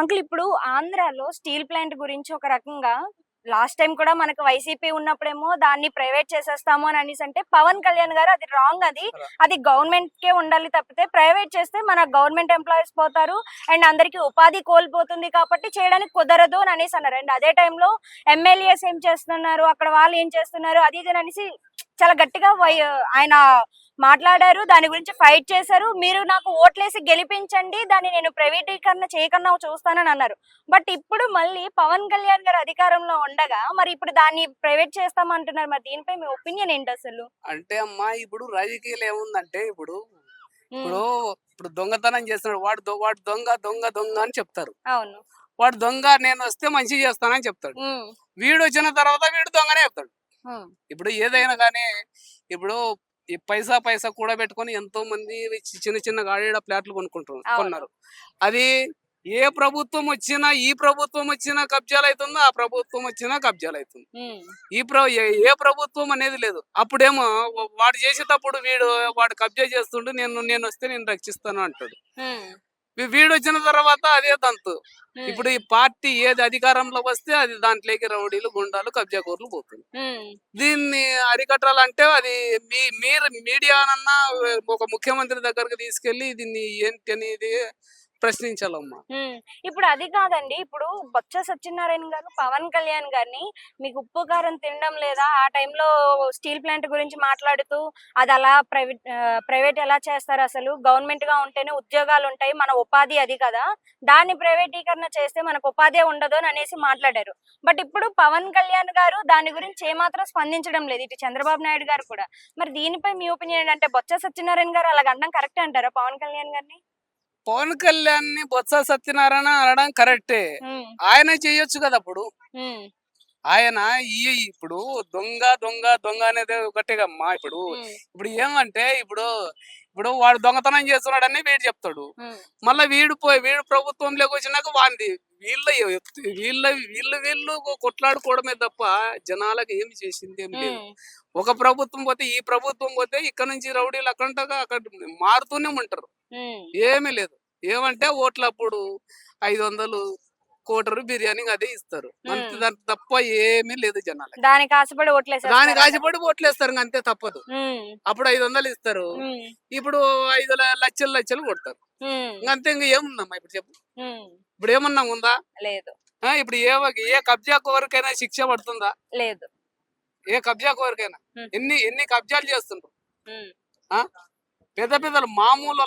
Uncle ఇప్పుడు ఆంధ్రాలో steel plant గురించి ఒక రకంగా లాస్ట్ టైం కూడా మనకు వైసీపీ ఉన్నప్పుడేమో దాన్ని ప్రైవేట్ చేసేస్తాము అని అనేసి అంటే పవన్ కళ్యాణ్ గారు అది రాంగ్ అది. అది గవర్నమెంట్ కే ఉండాలి తప్పితే ప్రైవేట్ చేస్తే మన గవర్నమెంట్ ఎంప్లాయీస్ పోతారు. అండ్ అందరికి ఉపాధి కోల్పోతుంది కాబట్టి చేయడానికి కుదరదు అని అనేసి అన్నారు. అండ్ అదే టైంలో ఎమ్మెల్యేస్ ఏం చేస్తున్నారు? అక్కడ వాళ్ళు ఏం చేస్తున్నారు? అది ఇది అని అనేసి చాలా గట్టిగా ఆయన మాట్లాడారు దాని గురించి ఫైట్ చేశారు. మీరు నాకు ఓట్లేసి గెలిపించండి దాన్ని నేను ప్రైవేటీకరణ చేయకుండా చూస్తానని అన్నారు. బట్ ఇప్పుడు మళ్ళీ పవన్ కళ్యాణ్ గారు అధికారంలో ఉండగా మరి ఇప్పుడు దాన్ని ప్రైవేట్ చేస్తామంటున్నారు. మరి దీనిపై మీ ఒపీనియన్ ఏంటి అసలు? అంటే అమ్మా ఇప్పుడు రాజకీయాలు ఏముందంటే ఇప్పుడు ఇప్పుడు ఇప్పుడు దొంగతనం చేస్తున్నాడు. వాడు వాడు దొంగ దొంగ దొంగ అని చెప్తారు. అవును. వాడు దొంగ నేను వస్తే మంచి చేస్తానని చెప్తాడు. వీడు వచ్చిన తర్వాత వీడు దొంగనే చెప్తాడు. ఇప్పుడు ఏదైనా కానీ ఇప్పుడు ఈ పైసా పైసా కూడా పెట్టుకొని ఎంతో మంది చిన్న చిన్న గాడీడ ఫ్లాట్లు కొనుక్కుంటున్నారు. కొన్నారు. అది ఏ ప్రభుత్వం వచ్చినా ఈ ప్రభుత్వం వచ్చినా కబ్జాలు అవుతుందో ఆ ప్రభుత్వం వచ్చినా కబ్జాలు అవుతుంది ఈ ప్ర ఏ- ప్రభుత్వం అనేది లేదు. అప్పుడేమో వాడు చేసేటప్పుడు వీడు వాడు కబ్జా చేస్తుండు నేను నేను వస్తే నేను రక్షిస్తాను అంటాడు. వీడు వచ్చిన తర్వాత అదే తంతు ఇప్పుడు ఈ పార్టీ ఏది అధికారంలో వస్తే అది దాంట్లోకి రౌడీలు గుండాలు కబ్జా కోర్లు పోతుంది. దీన్ని అరికట్టాలంటే అది మీ మీరు మీడియానన్నా ఒక ముఖ్యమంత్రి దగ్గరకు తీసుకెళ్ళి దీన్ని ఏంటి అనేది ప్రశ్నించాలమ్మా. ఇప్పుడు అది కాదండి. ఇప్పుడు బొత్స సత్యనారాయణ గారు పవన్ కళ్యాణ్ గారిని మీకు ఉప్పు కారం తినడం లేదా ఆ టైంలో స్టీల్ ప్లాంట్ గురించి మాట్లాడుతూ అది అలా ప్రైవేట్ ప్రైవేట్ ఎలా చేస్తారు అసలు? గవర్నమెంట్గా ఉంటేనే ఉద్యోగాలు ఉంటాయి. మన ఉపాధి అది కదా. దాన్ని ప్రైవేటీకరణ చేస్తే మనకు ఉపాధి ఉండదు అని అనేసి మాట్లాడారు. బట్ ఇప్పుడు పవన్ కళ్యాణ్ గారు దాని గురించి ఏమాత్రం స్పందించడం లేదు. ఇటు చంద్రబాబు నాయుడు గారు కూడా. మరి దీనిపై మీ ఒపీనియన్ అంటే బొత్స సత్యనారాయణ గారు అలాగ అనడం కరెక్ట్ అంటారా పవన్ కళ్యాణ్ గారిని? పవన్ కళ్యాణ్ని బొత్స సత్యనారాయణ అనడం కరెక్టే. ఆయన చేయొచ్చు కదా అప్పుడు. ఆయన ఈ ఇప్పుడు దొంగ దొంగ దొంగ అనేది ఒకటేగమ్మా ఇప్పుడు. ఉమ్, ఇప్పుడు ఏమంటే ఇప్పుడు ఇప్పుడు వాడు దొంగతనం చేస్తున్నాడని వీడు చెప్తాడు. మళ్ళీ వీడు పోయి వీడు ప్రభుత్వంలోకి వచ్చినాక వాంది వీళ్ళ వీళ్ళ వీళ్ళు వీళ్ళు కొట్లాడుకోవడమే తప్ప జనాలకు ఏమి చేసింది ఏమి లేదు. ఒక ప్రభుత్వం పోతే ఈ ప్రభుత్వం పోతే ఇక్కడ నుంచి రౌడీలు అక్కడ అక్కడ మారుతూనే ఉంటారు. ఏమీ లేదు. ఏమంటే ఓట్లప్పుడు ఐదు వందలు కోటరు బిర్యానీ అదే ఇస్తారు. అంతే తప్ప ఏమీ లేదు జనాలకి. దానికి ఆశపడి ఓట్లేసారు దానికి ఆశపడి ఓట్లేస్తారు అంతే తప్పదు. అప్పుడు ఐదు వందలు ఇస్తారు ఇప్పుడు ఐదు లక్షలు లక్షలు కొడతారు. అంతే ఇంక ఏముందమ్మా ఇప్పుడు చెప్పు. ఇప్పుడు ఏమన్నా ఉందా? లేదు. ఇప్పుడు ఏ ఏ కబ్జా కోరికైనా శిక్ష పడుతుందా? లేదు. ఏ కబ్జా కోరికైనా. ఎన్ని ఎన్ని కబ్జాలు చేస్తుండ్రు? పెద్ద పెద్దలు మామూలు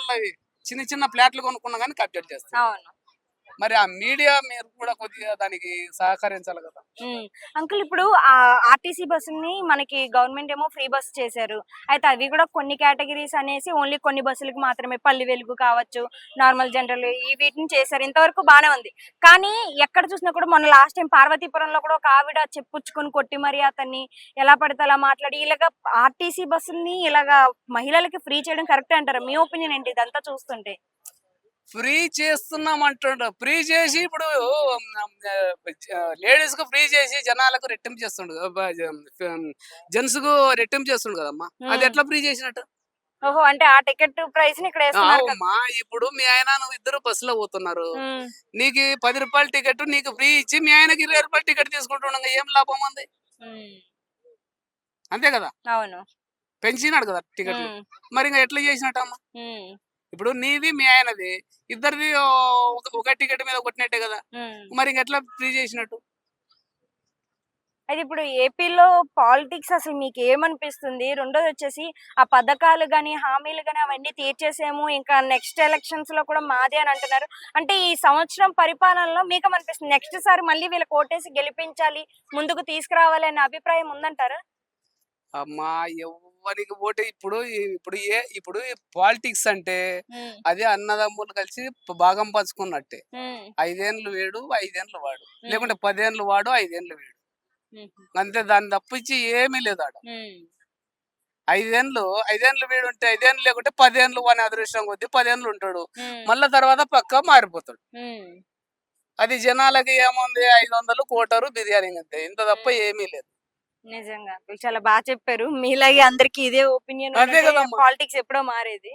చిన్న చిన్న ప్లాట్లు కొనుక్కున్నా కానీ కబ్జాలు చేస్తారు. మరి ఆ మీడియా మీరు కూడా కొద్దిగా దానికి సహకరించాలి కదా. అంకుల్ ఇప్పుడు ఆ ఆర్టీసీ బస్సుని మనకి గవర్నమెంట్ ఏమో ఫ్రీ బస్ చేశారు. అయితే అవి కూడా కొన్ని కేటగిరీస్ అనేసి ఓన్లీ కొన్ని బస్సులకు మాత్రమే పల్లి వెలుగు కావచ్చు నార్మల్ జనరల్ ఈ వీటిని చేశారు. ఇంతవరకు బానే ఉంది. కానీ ఎక్కడ చూసినా కూడా మొన్న లాస్ట్ టైం పార్వతీపురంలో కూడా ఒక ఆవిడ చెప్పుచ్చుకొని కొట్టి మరి అతన్ని ఎలా పడితే అలా మాట్లాడి ఇలాగ ఆర్టీసీ బస్సుల్ని ఇలాగా మహిళలకి ఫ్రీ చేయడం కరెక్ట్ అంటారు? మీ ఒపీనియన్ ఏంటి ఇదంతా చూస్తుంటే? ఫ్రీ చేస్తున్నాం అంటుండ్రు ఫ్రీ చేసి ఇప్పుడు లేడీస్కు ఫ్రీ చేసి జనాలకు రెట్టింపు చేస్తుండు. జెంట్స్కు రెట్టింపు చేస్తుండు కదమ్మా. అది. ఎట్లా ఫ్రీ చేసినట్టు? ఓహో అంటే ఆ టికెట్ ప్రైస్. అమ్మా ఇప్పుడు మీ ఆయన నువ్వు ఇద్దరు బస్సులో పోతున్నారు. నీకు పది రూపాయల టికెట్ నీకు ఫ్రీ ఇచ్చి మీ ఆయనకి ఇరవై రూపాయల టికెట్ తీసుకుంటుండగా ఏం లాభం ఉంది అంతే కదా? అవును. పెంచినాడు కదా టికెట్ మరి ఇంకా ఎట్లా చేసినట్టమ్మా? ఇప్పుడు నీది మీ ఆయనది. ఇద్దరిది ఒక- టికెట్ మీద కొట్టినట్టే కదా. మరి ఇంక ఎట్లా ఫ్రీ చేసినట్టు? అయితే ఇప్పుడు ఏపీలో పాలిటిక్స్ అసలు మీకు ఏమనిపిస్తుంది రెండోది వచ్చేసి ఆ పథకాలు గాని హామీలు గాని అవన్నీ తీర్చేసేమో ఇంకా నెక్స్ట్ ఎలక్షన్స్లో కూడా మాదే అని అంటున్నారు. అంటే ఈ సంవత్సరం పరిపాలనలో మీకు ఏమనిపిస్తుంది నెక్స్ట్ సారి మళ్ళీ వీళ్ళకి ఓటేసి గెలిపించాలి ముందుకు తీసుకురావాలి అనే అభిప్రాయం ఉందంటారా? అమ్మా! ఎవరికి ఓటు ఇప్పుడు ఇప్పుడు ఏ ఇప్పుడు పాలిటిక్స్ అంటే అదే అన్నదమ్ములు కలిసి భాగం పంచుకున్నట్టే. ఐదేండ్లు వేడు ఐదేండ్లు వాడు. లేకుంటే పదేండ్లు వాడు ఐదేండ్లు వేడు. అంతే దాన్ని తప్పించి ఏమీ లేదు ఆడ. ఐదేండ్లు ఐదేండ్లు వీడు ఉంటే ఐదేండ్లు లేకుంటే పదేండ్లు వాని అదృష్టం కొద్ది పదేండ్లు ఉంటాడు. మళ్ళా తర్వాత పక్క మారిపోతాడు. అది జనాలకి ఏముంది? ఐదు వందలు కోటరు బిర్యానీ అంతే. ఇంత తప్ప ఏమీ లేదు. నిజంగా చాలా బాగా చెప్పారు. మీలాగే అందరికి ఇదే ఒపీనియన్. పాలిటిక్స్ ఎప్పుడో మారేది.